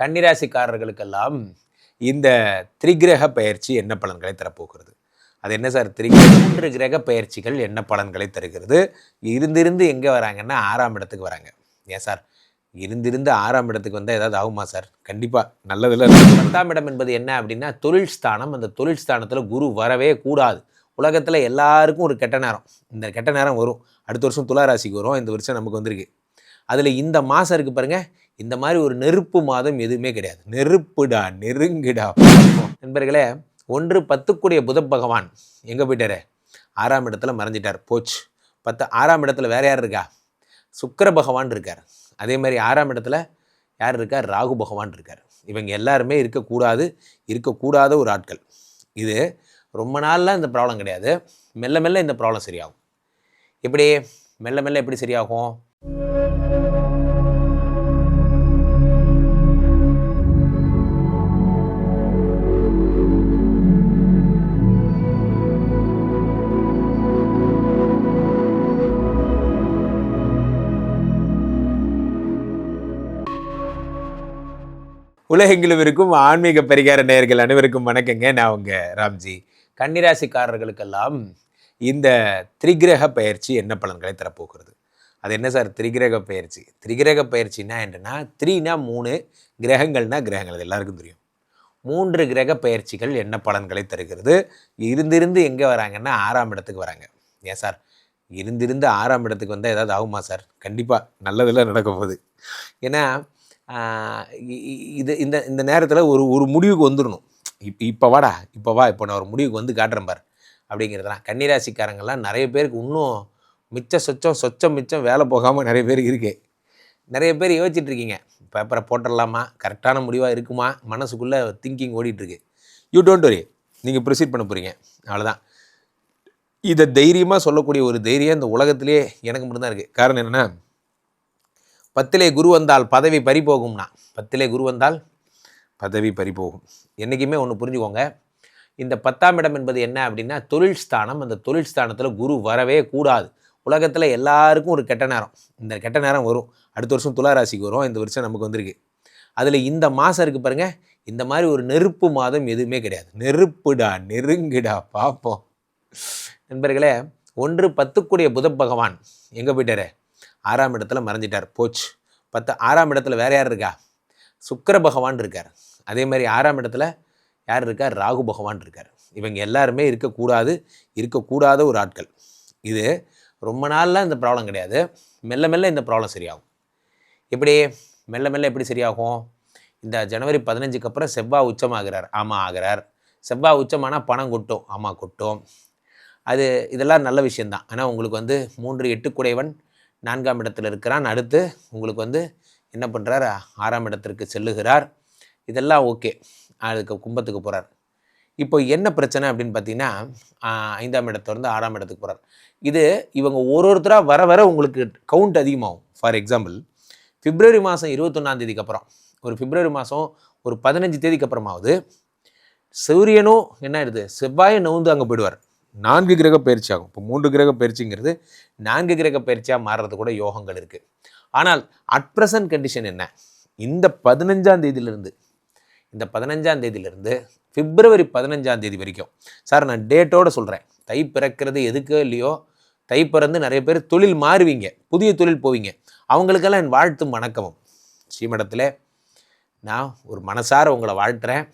கன்னிராசிக்காரர்களுக்கெல்லாம் இந்த திரிகிரக பயிற்சி என்ன பலன்களை தரப்போகிறது? அது என்ன சார்? திரிகிரக மூன்று கிரக பயிற்சிகள் என்ன பலன்களை தருகிறது? இருந்திருந்து எங்கே வராங்கன்னா ஆறாம் இடத்துக்கு வராங்க. ஏன் சார்? இருந்திருந்து ஆறாம் இடத்துக்கு வந்தால் ஏதாவது ஆகுமா சார்? கண்டிப்பாக நல்லதில் பத்தாம் இடம் என்பது என்ன அப்படின்னா தொழில் ஸ்தானம். அந்த தொழில் ஸ்தானத்தில் குரு வரவே கூடாது. உலகத்தில் எல்லாருக்கும் ஒரு கெட்ட நேரம். இந்த கெட்ட நேரம் வரும். அடுத்த வருஷம் துளாராசிக்கு வரும். இந்த வருஷம் நமக்கு வந்திருக்கு. அதில் இந்த மாதம் இருக்குது பாருங்கள் இந்த மாதிரி ஒரு நெருப்பு மாதம் எதுவுமே கிடையாது. நெருப்புடா நெருங்குடா. நண்பர்களே ஒன்று பத்துக்குடைய புத பகவான் எங்கே போயிட்டாரு? ஆறாம் இடத்துல மறைஞ்சிட்டார். போச்சு. பத்து ஆறாம் இடத்துல வேற யார் இருக்கா? சுக்கிர பகவான் இருக்கார். அதே மாதிரி ஆறாம் இடத்துல யார் இருக்கார் ராகு பகவான் இருக்கார். இவங்க எல்லாருமே இருக்கக்கூடாது இருக்கக்கூடாத ஒரு ஆட்கள். இது ரொம்ப நாளில் இந்த ப்ராப்ளம் கிடையாது. மெல்ல மெல்ல இந்த ப்ராப்ளம் சரியாகும். எப்படி? மெல்ல மெல்ல எப்படி சரியாகும்? உலகெங்கிலும் இருக்கும் ஆன்மீக பரிகார நேயர்கள் அனைவருக்கும் வணக்கங்க. நான் உங்க ராம்ஜி. கன்னிராசிக்காரர்களுக்கெல்லாம் இந்த திரிகிரக பயிற்சி என்ன பலன்களை தரப்போகிறது? அது என்ன சார்? திரிகிரக பயிற்சி. திரிகிரக பயிற்சினா என்னென்னா த்ரீனா மூணு கிரகங்கள்னா கிரகங்கள். அது எல்லாருக்கும் தெரியும். மூன்று கிரக பயிற்சிகள் என்ன பலன்களை தருகிறது? இருந்திருந்து எங்கே வராங்கன்னா ஆறாம் இடத்துக்கு வராங்க. ஏன் சார்? இருந்திருந்து ஆறாம் இடத்துக்கு வந்தால் ஏதாவது ஆகுமா சார்? கண்டிப்பாக நல்லதெல்லாம் நடக்க போகுது. ஏன்னா இது இந்த இந்த நேரத்தில் ஒரு ஒரு முடிவுக்கு வந்துடணும் இப்போ இப்போ வாடா இப்போ வா இப்போ நான் ஒரு முடிவுக்கு வந்து காட்டுறேன் பார் அப்படிங்கிறதுலாம். கன்னிராசிக்காரங்கள்லாம் நிறைய பேருக்கு இன்னும் மிச்ச சொச்சம் சொச்சம் மிச்சம் வேலை போகாமல் நிறைய பேருக்கு இருக்குது நிறைய பேர் யோசிச்சுட்டு இருக்கீங்க. பேப்பரை போட்டுடலாமா? கரெக்டான முடிவாக இருக்குமா? மனசுக்குள்ளே திங்கிங் ஓடிட்டுருக்கு. யூ டோன்ட் வரி நீங்கள் ப்ரொசீட் பண்ண போகிறீங்க அவ்வளோதான் இதை தைரியமாக சொல்லக்கூடிய ஒரு தைரியம் இந்த உலகத்திலே எனக்கு மட்டும்தான் இருக்குது காரணம் என்னென்னா பத்திலே குரு வந்தால் பதவி பறி போகும்னா பத்திலே குரு வந்தால் பதவி பறி போகும் என்றைக்குமே ஒன்று புரிஞ்சுக்கோங்க. இந்த பத்தாம் இடம் என்பது என்ன அப்படின்னா தொழில் ஸ்தானம். அந்த தொழில் ஸ்தானத்தில் குரு வரவே கூடாது. உலகத்தில் எல்லாருக்கும் ஒரு கெட்ட நேரம். இந்த கெட்ட நேரம் வரும். அடுத்த வருஷம் துளாராசிக்கு வரும். இந்த வருஷம் நமக்கு வந்திருக்கு. அதில் இந்த மாதம் இருக்குது பாருங்கள் இந்த மாதிரி ஒரு நெருப்பு மாதம் எதுவுமே கிடையாது. நெருப்புடா நெருங்குடா பார்ப்போம் நண்பர்களே ஒன்று பத்துக்குடைய புத பகவான் எங்கே போயிட்டாரு? ஆறாம் இடத்துல மறைஞ்சிட்டார். போச்சு. பத்து ஆறாம் இடத்துல வேறு யார் இருக்கா? சுக்கிர பகவான் இருக்கார். அதே மாதிரி ஆறாம் இடத்துல யார் இருக்கார்? ராகு பகவான் இருக்கார். இவங்க எல்லாருமே இருக்கக்கூடாது இருக்கக்கூடாத ஒரு ஆட்கள். இது ரொம்ப நாளில் இந்த ப்ராப்ளம் கிடையாது. மெல்ல மெல்ல இந்த ப்ராப்ளம் சரியாகும். எப்படி? மெல்ல மெல்ல எப்படி சரியாகும்? இந்த ஜனவரி பதினஞ்சுக்கு அப்புறம் செவ்வாய் உச்சமாகிறார். ஆமாம் ஆகிறார். செவ்வாய் உச்சமானால் பணம் கொட்டும். ஆமாம் கொட்டும். அது இதெல்லாம் நல்ல விஷயந்தான் ஆனால் உங்களுக்கு வந்து மூன்று எட்டு குடைவன் நான்காம் இடத்தில் இருக்கிறான். அடுத்து உங்களுக்கு வந்து என்ன பண்ணுறார் ஆறாம் இடத்திற்கு செல்லுகிறார். இதெல்லாம் ஓகே. அதுக்கு கும்பத்துக்கு போகிறார் இப்போ என்ன பிரச்சனை அப்படின்னு பார்த்தீங்கன்னா ஐந்தாம் இடத்துலேருந்து ஆறாம் இடத்துக்கு போகிறார் இது இவங்க ஒரு ஒருத்தராக வர வர உங்களுக்கு கவுண்ட் அதிகமாகும். ஃபார் எக்ஸாம்பிள் பிப்ரவரி மாதம் இருபத்தொன்னாம் தேதிக்கு அப்புறம் ஒரு பிப்ரவரி மாதம் ஒரு பதினஞ்சு தேதிக்கு அப்புறமாவது சூரியனும் என்ன ஆயிடுது? செவ்வாயும் நவுந்து அங்கே போயிடுவார். நான்கு கிரக பயிற்சி ஆகும். இப்போ மூன்று கிரக பயிற்சிங்கிறது நான்கு கிரக பயிற்சியாக மாறுறது கூட யோகங்கள் இருக்குது ஆனால் அட் ப்ரெசன்ட் கண்டிஷன் என்ன? இந்த பதினஞ்சாம் தேதியிலிருந்து இந்த பதினஞ்சாம் தேதியிலிருந்து பிப்ரவரி பதினஞ்சாம் தேதி வரைக்கும் சார் நான் டேட்டோட சொல்கிறேன் தை பிறக்கிறது எதுக்கோ இல்லையோ தை பிறந்து நிறைய பேர் தொழில் மாறுவீங்க புதிய தொழில் போவீங்க. அவங்களுக்கெல்லாம் என் வாழ்த்தும் வணக்கமும். ஸ்ரீமடத்தில் நான் ஒரு மனசார உங்களை வாழ்த்துறேன்.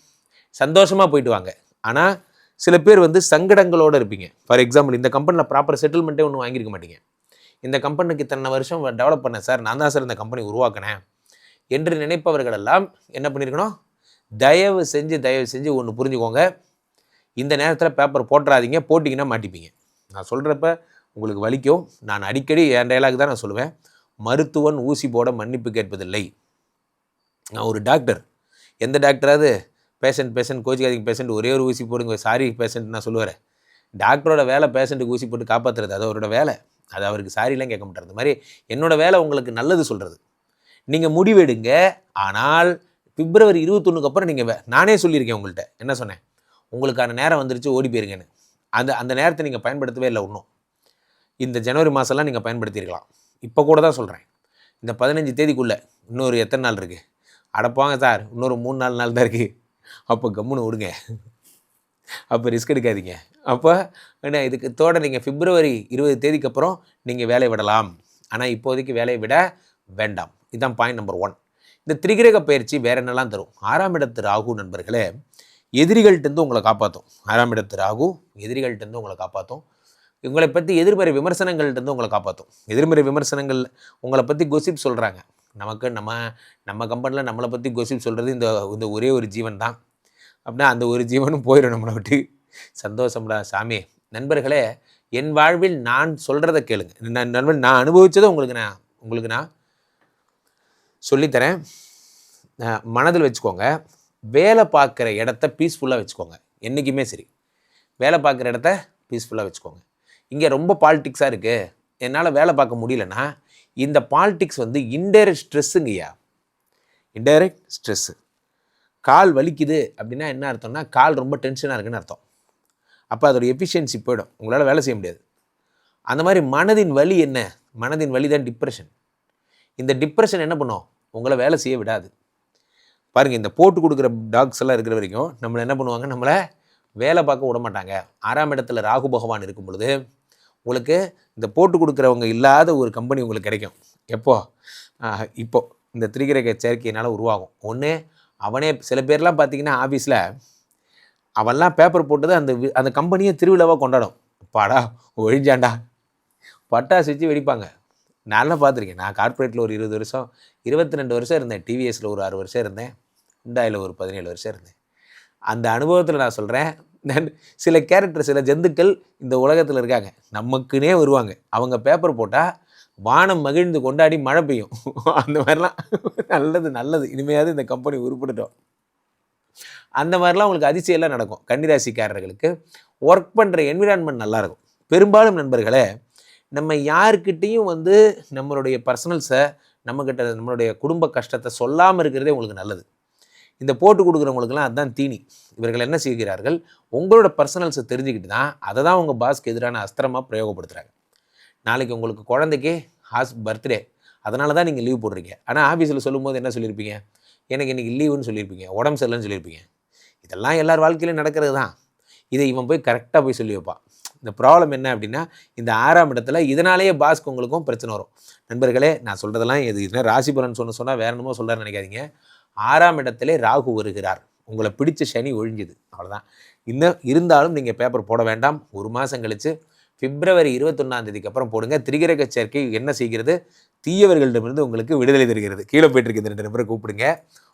சந்தோஷமாக போயிட்டு வாங்க. ஆனால் சில பேர் வந்து சங்கடங்களோடு இருப்பீங்க. ஃபார் எக்ஸாம்பிள் இந்த கம்பெனியில் ப்ராப்பர் செட்டில்மெண்ட்டே ஒன்றும் வாங்கியிருக்க மாட்டீங்க. இந்த கம்பெனிக்கு இத்தனை வருஷம் டெவலப் பண்ணேன் சார் நான் தான் சார் இந்த கம்பெனி உருவாக்கினேன் என்று நினைப்பவர்களெல்லாம் என்ன பண்ணியிருக்கணும் தயவு செஞ்சு தயவு செஞ்சு ஒன்று புரிஞ்சுக்கோங்க. இந்த நேரத்தில் பேப்பர் போட்டுறாதீங்க போட்டிங்கன்னா மாட்டிப்பீங்க. நான் சொல்கிறப்ப உங்களுக்கு வலிக்கும். நான் அடிக்கடி என் டைலாக் தான் நான் சொல்லுவேன். மருத்துவன் ஊசி போட மன்னிப்பு கேட்பதில்லை. நான் ஒரு டாக்டர் எந்த டாக்டராவது பேஷண்ட் பேஷண்ட் கோச்சிக்காதீங்க பேஷண்ட் ஒரே ஒரு ஊசி போடுங்க. சாரி பேஷண்ட் நான் சொல்லுவார் டாக்டரோட வேலை பேஷண்ட்டுக்கு ஊசி போட்டு காப்பாற்றுறது அது அவரோட வேலை. அது அவருக்கு சாரிலாம் கேட்க மாட்டார். இந்த மாதிரி என்னோடய வேலை உங்களுக்கு நல்லது சொல்கிறது நீங்கள் முடிவெடுங்க. ஆனால் பிப்ரவரி இருபத்தொன்னுக்கு அப்புறம் நீங்கள் நானே சொல்லியிருக்கேன் உங்கள்கிட்ட என்ன சொன்னேன்? உங்களுக்கான நேரம் வந்துருச்சு ஓடி போயிருங்கன்னு. அந்த அந்த நேரத்தை நீங்கள் பயன்படுத்தவே இல்லை ஒன்றும் இந்த ஜனவரி மாதம்லாம் நீங்கள் பயன்படுத்தியிருக்கலாம். இப்போ கூட தான் சொல்கிறேன் இந்த பதினஞ்சு தேதிக்குள்ளே இன்னொரு எத்தனை நாள் இருக்குது அடப்பாங்க சார் இன்னொரு மூணு நாலு நாள் தான் இருக்குது அப்போ கம்முன்னு விடுங்க அப்போ ரிஸ்க் எடுக்காதீங்க. அப்போ என்ன இதுக்கு தோட நீங்கள் பிப்ரவரி இருபது தேதிக்கு அப்புறம் நீங்கள் வேலையை விடலாம். ஆனால் இப்போதைக்கு வேலையை விட வேண்டாம். இதுதான் பாயிண்ட் நம்பர் ஒன் இந்த திரிகிரக பயிற்சி வேறு என்னெல்லாம் தரும்? ஆறாம் இடத்து ராகு நண்பர்களே எதிரிகள்கிட்டருந்து உங்களை காப்பாற்றும் ஆறாம் இடத்து ராகு எதிரிகள்கிட்டருந்து உங்களை காப்பாற்றும் உங்களை பற்றி எதிர்மறை விமர்சனங்கள்கிட்டருந்து உங்களை காப்பாற்றும் எதிர்மறை விமர்சனங்கள் உங்களை பற்றி கொசிப் சொல்கிறாங்க நமக்கு நம்ம நம்ம கம்பெனியில் நம்மளை பற்றி கொசிப் சொல்கிறது இந்த இந்த ஒரே ஒரு ஜீவன் தான். அப்படின்னா அந்த ஒரு ஜீவனும் போயிடும் நம்மளை விட்டு. சந்தோஷம்டா சாமி. நண்பர்களே என் வாழ்வில் நான் சொல்கிறத கேளுங்க. நான் நண்பன் நான் அனுபவித்ததை உங்களுக்கு நான் உங்களுக்கு நான் சொல்லித்தரேன். மனதில் வச்சுக்கோங்க. வேலை பார்க்குற இடத்த பீஸ்ஃபுல்லாக வச்சுக்கோங்க. என்றைக்குமே சரி. வேலை பார்க்குற இடத்த பீஸ்ஃபுல்லாக வச்சுக்கோங்க. இங்கே ரொம்ப பாலிட்டிக்ஸாக இருக்குது என்னால் வேலை பார்க்க முடியலன்னா இந்த பாலிட்டிக்ஸ் வந்து இன்டைரக்ட் ஸ்ட்ரெஸ்ஸுங்கய்யா இன்டைரக்ட் ஸ்ட்ரெஸ்ஸு கால் வலிக்குது அப்படின்னா என்ன அர்த்தம்னா கால் ரொம்ப டென்ஷனாக இருக்குன்னு அர்த்தம். அப்போ அதோடய எஃபிஷியன்சி போயிடும். உங்களால் வேலை செய்ய முடியாது. அந்த மாதிரி மனதின் வலி என்ன? மனதின் வலி தான் டிப்ரெஷன் இந்த டிப்ரெஷன் என்ன பண்ணும்? உங்களை வேலை செய்ய விடாது. பாருங்கள் இந்த போட்டு கொடுக்குற டாக்ஸ் எல்லாம் இருக்கிற வரைக்கும் நம்மளை என்ன பண்ணுவாங்க? நம்மளை வேலை பார்க்க விட மாட்டாங்க. ஆறாம் இடத்துல ராகு பகவான் இருக்கும் பொழுது உங்களுக்கு இந்த போட்டு கொடுக்குறவங்க இல்லாத ஒரு கம்பெனி உங்களுக்கு கிடைக்கும். எப்போ? இப்போது இப்போ. இந்த திரிகிரக செயற்கையினால் உருவாகும். ஒன்று அவனே சில பேர்லாம் பார்த்தீங்கன்னா ஆஃபீஸில் அவன்லாம் பேப்பர் போட்டது அந்த வி- அந்த கம்பெனியை திருவிழாவாக கொண்டாடும். பாடா ஒழிஞ்சாண்டா பட்டாசு வச்சு வெடிப்பாங்க. நான்லாம் பார்த்துருக்கேன் நான் கார்ப்பரேட்டில் ஒரு இருபது வருஷம் இருபத்தி ரெண்டு வருஷம் இருந்தேன். டிவிஎஸில் ஒரு ஆறு வருஷம் இருந்தேன். ஹுண்டாயில் ஒரு பதினேழு வருஷம் இருந்தேன். அந்த அனுபவத்தில் நான் சொல்கிறேன் சில கேரக்டர் சில ஜந்துக்கள் இந்த உலகத்தில் இருக்காங்க. நமக்குன்னே வருவாங்க. அவங்க பேப்பர் போட்டால் வானம் மகிழ்ந்து கொண்டாடி மழை பெய்யும். அந்த மாதிரிலாம். நல்லது நல்லது. இனிமையாவது இந்த கம்பெனி உருப்பிடட்டும். அந்த மாதிரிலாம் உங்களுக்கு அதிசயம்லாம் நடக்கும். கன்னிராசிக்காரர்களுக்கு ஒர்க் பண்ணுற என்விரான்மெண்ட் நல்லாயிருக்கும். பெரும்பாலும் நண்பர்களே நம்ம யாருக்கிட்டேயும் வந்து நம்மளுடைய பர்சனல்ஸை நம்மக்கிட்ட நம்மளுடைய குடும்ப கஷ்டத்தை சொல்லாமல் இருக்கிறதே உங்களுக்கு நல்லது. இந்த போட்டு கொடுக்குறவங்களுக்குலாம் அதுதான் தீனி. இவர்கள் என்ன செய்கிறார்கள்? உங்களோட பர்சனல்ஸை தெரிஞ்சுக்கிட்டு தான் அதை தான் உங்கள் பாஸ்க்கு எதிரான அஸ்திரமாக பிரயோகப்படுத்துகிறாங்க நாளைக்கு உங்களுக்கு குழந்தைக்கு ஹாஸ் பர்த்டே அதனால தான் நீங்கள் லீவ் போடுறீங்க. ஆனால் ஆஃபீஸில் சொல்லும்போது என்ன சொல்லியிருப்பீங்க? எனக்கு இன்றைக்கி லீவுன்னு சொல்லியிருப்பீங்க. உடம்பு சரியில்லைன்னு சொல்லியிருப்பீங்க. இதெல்லாம் எல்லார் வாழ்க்கையிலும் நடக்கிறது தான். இதை இவன் போய் கரெக்டாக போய் சொல்லி வைப்பான். இந்த ப்ராப்ளம் என்ன அப்படின்னா இந்த ஆறாம் இடத்துல இதனாலேயே பாஸ்க்கு உங்களுக்கும் பிரச்சனை வரும். நண்பர்களே நான் சொல்கிறதெல்லாம் எது என்ன ராசி பலன் சொன்ன சொன்னால் வேற என்னமோ சொல்கிறான்னு நினைக்காதீங்க. ஆறாம் இடத்திலே ராகு வருகிறார். உங்களை பிடிச்ச சனி ஒழிஞ்சுது. அவ்வளோதான் இன்னும் இருந்தாலும் நீங்கள் பேப்பர் போட வேண்டாம். ஒரு மாதம் கழித்து பிப்ரவரி இருபத்தொன்னாம் தேதிக்கு அப்புறம் போடுங்க. திரிகிரக சேர்க்கை என்ன செய்கிறது? தீயவர்களிடமிருந்து உங்களுக்கு விடுதலை தருகிறது. கீழே போயிட்டு இருக்க ரெண்டு நம்பரை கூப்பிடுங்க.